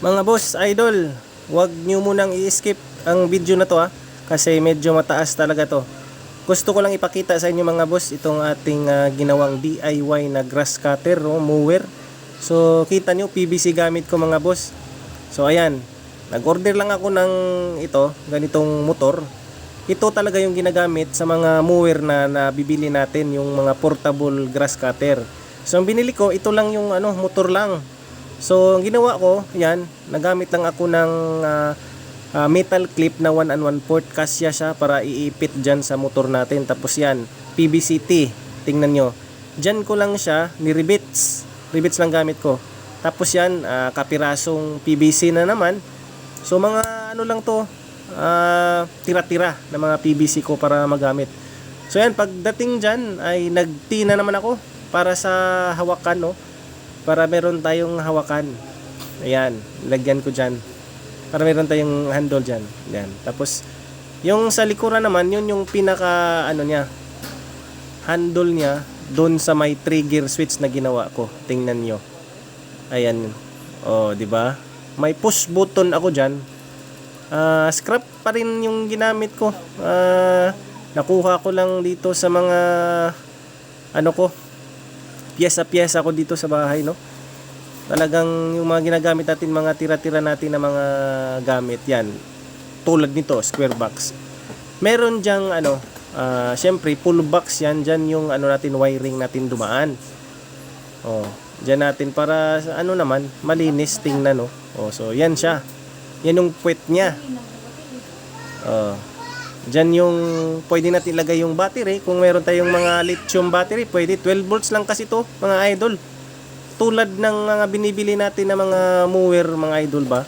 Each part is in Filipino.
Mga boss, idol, wag nyo munang i-skip ang video na to ha. Kasi medyo mataas talaga to. Gusto ko lang ipakita sa inyo mga boss itong ating ah, ginawang DIY na grass cutter o mower. So kita nyo PVC gamit ko mga boss. So ayan, nag-order lang ako ng ito, ganitong motor. Ito talaga yung ginagamit sa mga mower na nabibili natin, yung mga portable grass cutter. So ang binili ko, ito lang yung ano, motor lang. So, ang ginawa ko, yan, nagamit lang ako ng ah, ah, metal clip na 1 and 1 port. Kasya siya para iipit dyan sa motor natin. Tapos yan, PVCT. Tingnan nyo. Dyan ko lang siya, ni-rivets. Rivets lang gamit ko. Tapos yan, ah, kapirasong PVC na naman. So, mga ano lang to, ah, tira-tira na mga PVC ko para magamit. So, yan, pagdating dyan, ay nagtina naman ako para sa hawakan, no? Para meron tayong hawakan. Ayan, lagyan ko dyan. Para meron tayong handle dyan. Ayan. Tapos, yung sa likuran naman, yun yung pinaka, ano niya, handle niya, doon sa may trigger switch na ginawa ko. Tingnan nyo. Ayan. O, di ba? May push button ako dyan. Ah, scrap pa rin yung ginamit ko. Ah, nakuha ko lang dito sa mga, ano ko, piyesa-piyesa ko dito sa bahay, no? Talagang yung mga ginagamit natin, mga tira-tira natin na mga gamit, yan. Tulad nito, square box. Meron diyang, ano, ah, syempre, full box yan. Dyan yung, ano natin, wiring natin dumaan. Oh, dyan natin para, ano naman, malinis tingnan, no? Oh, so, yan siya. Yan yung puwet niya. Oh. Diyan yung pwede natin ilagay yung battery. Kung meron tayong mga lithium battery, pwede 12 volts lang kasi to, mga idol. Tulad ng mga binibili natin na mga mower, mga idol ba,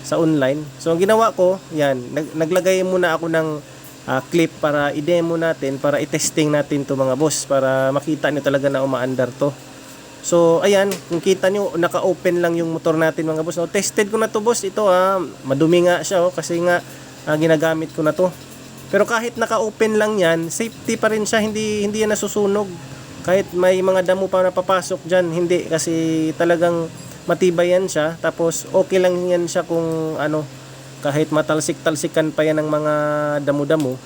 sa online. So, ang ginawa ko, yan, nag- naglagay muna ako ng ah, clip para i-demo natin, para i-testing natin to mga boss, para makita nyo talaga na umaandar to. So, ayan, kung kita nyo, naka-open lang yung motor natin mga boss. No, tested ko na to boss, ito ah, madumi nga siya oh, kasi nga ah, ginagamit ko na to. Pero kahit naka-open lang yan, safety pa rin siya, hindi, hindi yan nasusunog. Kahit may mga damo pa napapasok dyan, hindi. Kasi talagang matibay yan siya. Tapos okay lang yan siya kung ano, kahit matalsik-talsikan pa yan ng mga damo-damo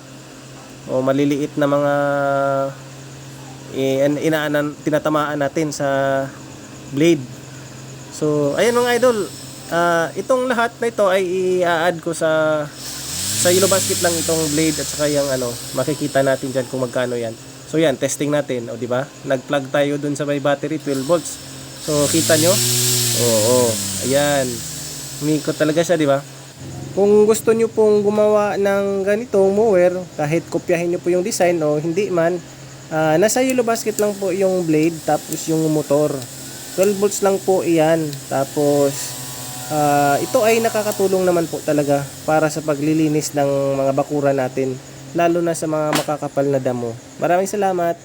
o maliliit na mga eh, in- inaanan, tinatamaan natin sa blade. So, ayan mga idol, ah, itong lahat na ito ay i-add ko sa sa yellow basket lang itong blade at saka yung ano, makikita natin diyan kung magkano yan. So yan, testing natin, o di ba? Nag-plug tayo dun sa may battery 12 volts. So kita nyo? Oo, oo. ayan. Umikot talaga siya, di ba? Kung gusto nyo pong gumawa ng ganitong mower, kahit kopyahin nyo po yung design o hindi man, ah, nasa yellow basket lang po yung blade tapos yung motor. 12 volts lang po iyan. Tapos Ah, ito ay nakakatulong naman po talaga para sa paglilinis ng mga bakura natin, lalo na sa mga makakapal na damo. Maraming salamat.